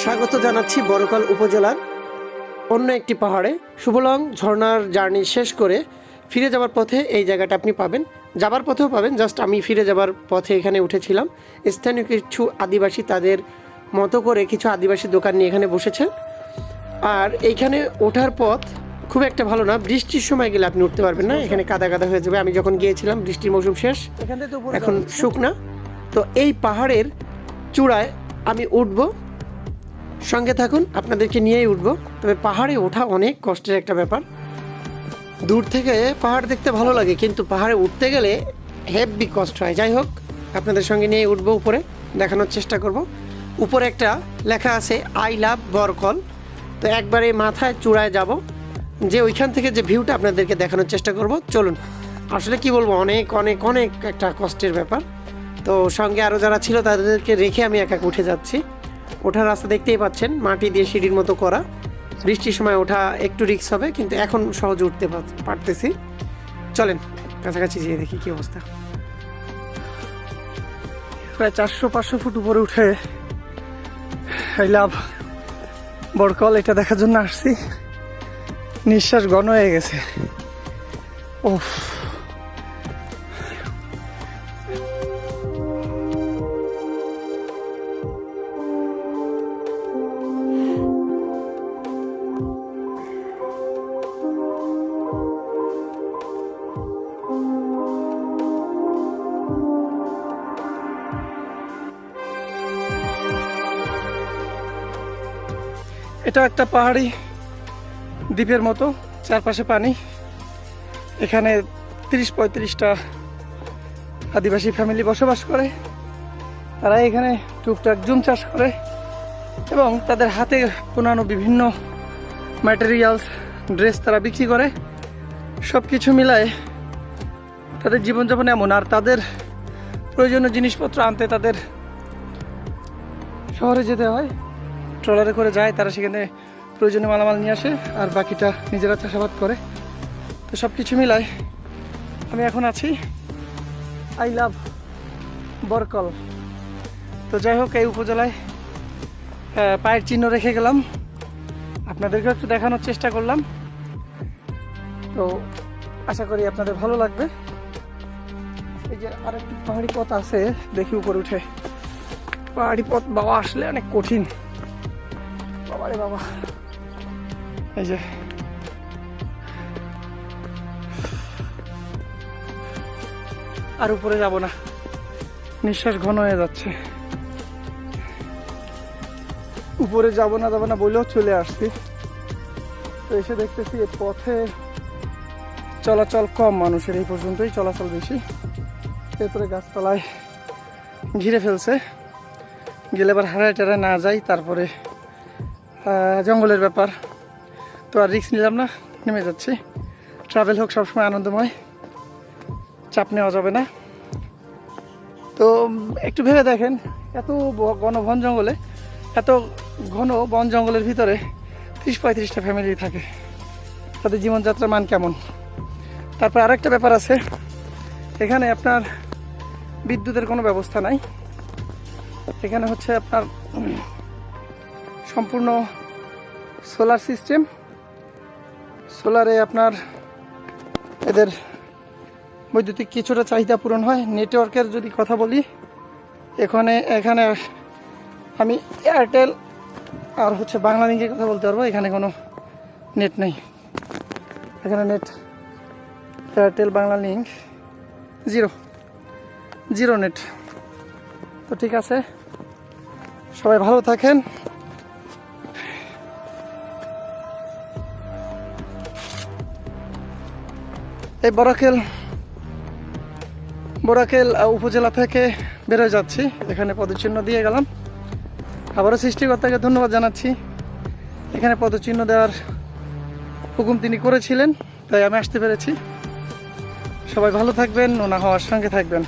স্বাগত জানাচ্ছি বড়কাল উপজেলার অন্য একটি পাহাড়ে। শুভলং ঝর্নার জার্নি শেষ করে ফিরে যাওয়ার পথে এই জায়গাটা আপনি পাবেন। যাবার পথেও পাবেন জাস্ট আমি ফিরে যাবার পথে এখানে উঠেছিলাম। স্থানীয় কিছু আদিবাসী তাদের মতো করে কিছু আদিবাসী দোকান নিয়ে এখানে বসেছেন। আর এইখানে ওঠার পথ খুব একটা ভালো না। বৃষ্টির সময় গেলে আপনি উঠতে পারবেন না। এখানে কাদা কাদা হয়ে যাবে। আমি যখন গিয়েছিলাম বৃষ্টির মৌসুম শেষ এখন শুকনা। তো এই পাহাড়ের চূড়ায় আমি উঠব। সঙ্গে থাকুন, আপনাদেরকে নিয়েই উঠব। তবে পাহাড়ে ওঠা অনেক কষ্টের একটা ব্যাপার। দূর থেকে পাহাড় দেখতে ভালো লাগে, কিন্তু পাহাড়ে উঠতে গেলে হেভি কষ্ট হয়। যাই হোক, আপনাদের সঙ্গে নিয়ে উঠবো উপরে, দেখানোর চেষ্টা করব। উপরে একটা লেখা আছে আই লাভ বরকল তো একবারে মাথায় চূড়ায় যাব। যে ওইখান থেকে যে ভিউটা আপনাদেরকে দেখানোর চেষ্টা করব। চলুন, আসলে কি বলব, অনেক অনেক অনেক একটা কষ্টের ব্যাপার। তো সঙ্গে আরও যারা ছিল, তাদেরকে রেখে আমি একা একা উঠে যাচ্ছি। ওঠার রাস্তা দেখতেই পাচ্ছেন, মাটি দিয়ে সিঁড়ির মতো করা। বৃষ্টির সময় ওঠা একটু রিস্ক হবে, কিন্তু এখন সহজে উঠতে পারতেছি। চলেন, কাছাকাছি যেয়ে দেখি কি অবস্থা। প্রায় চারশো পাঁচশো ফুট উপরে উঠে লাভ। বড়কল এটা দেখার জন্য আসছি। নিঃশ্বাস ঘন হয়ে গেছে। ওফ এটা একটা পাহাড়ি দ্বীপের মতো, চারপাশে পানি। এখানে তিরিশ পঁয়ত্রিশটা আদিবাসী ফ্যামিলি বসবাস করে। তারা এখানে টুকটাক জুম চাষ করে এবং তাদের হাতে বানানো বিভিন্ন ম্যাটেরিয়ালস ড্রেস তারা বিক্রি করে। সব কিছু মিলায় তাদের জীবনযাপন এমন, আর তাদের প্রয়োজনীয় জিনিসপত্র আনতে তাদের শহরে যেতে হয়। ট্রলারে করে যায়, তারা সেখানে প্রয়োজনীয় মালামাল নিয়ে আসে আর বাকিটা নিজেরা চাষাবাদ করে। তো সব কিছু মিলায় আমি এখন আছি আই লাভ বরকল। তো যাই হোক, এই উপজেলায় পায়ের চিহ্ন রেখে গেলাম। আপনাদেরকে একটু দেখানোর চেষ্টা করলাম। তো আশা করি আপনাদের ভালো লাগবে। এই যে আরেকটি পাহাড়ি পথ আছে, দেখি উপরে উঠে। পাহাড়ি পথ বাবা, আসলে অনেক কঠিন। বাবারে বাবা। এই যে। আর উপরে যাব না। নিঃশ্বাস ঘন হয়ে যাচ্ছে। উপরে যাব না যাব না বলেও চলে আসছি। তো এসে দেখতেছি এ পথে চলাচল কম মানুষের, এই পর্যন্তই চলাচল বেশি। এরপরে গাছপালায় ঘিরে ফেলছে। গেলে এবার হারায় টারায় না যাই, তারপরে জঙ্গলের ব্যাপার। তো আর রিস্ক নিলাম না, নেমে যাচ্ছি। ট্রাভেল হোক, সবসময় আনন্দময়। চাপ নেওয়া যাবে না। তো একটু ভেবে দেখেন, এত ঘন বন জঙ্গলে, এত ঘন বন জঙ্গলের ভিতরে ত্রিশ পঁয়ত্রিশটা ফ্যামিলি থাকে। তাদের জীবনযাত্রার মান কেমন? তারপর আরেকটা ব্যাপার আছে, এখানে আপনার বিদ্যুতের কোনো ব্যবস্থা নাই। এখানে হচ্ছে আপনার সম্পূর্ণ সোলার সিস্টেম। সোলারে আপনার এদের বৈদ্যুতিক কিছুটা চাহিদা পূরণ হয়। নেটওয়ার্কের যদি কথা বলি, এখানে এখানে আমি এয়ারটেল আর হচ্ছে বাংলা লিঙ্কের কথা বলতে পারব। এখানে কোনো নেট নেই। এখানে net Airtel Banglalink zero zero net তো ঠিক আছে। সবাই ভালো থাকেন। এই বরাকেল বরাকেল উপজেলা থেকে বেরোয় যাচ্ছি। এখানে পদচিহ্ন দিয়ে গেলাম। আবারও সৃষ্টিকর্তাকে ধন্যবাদ জানাচ্ছি। এখানে পদচিহ্ন দেওয়ার হুকুম তিনি করেছিলেন, তাই আমি আসতে পেরেছি। সবাই ভালো থাকবেন ও না হওয়ার সঙ্গে থাকবেন।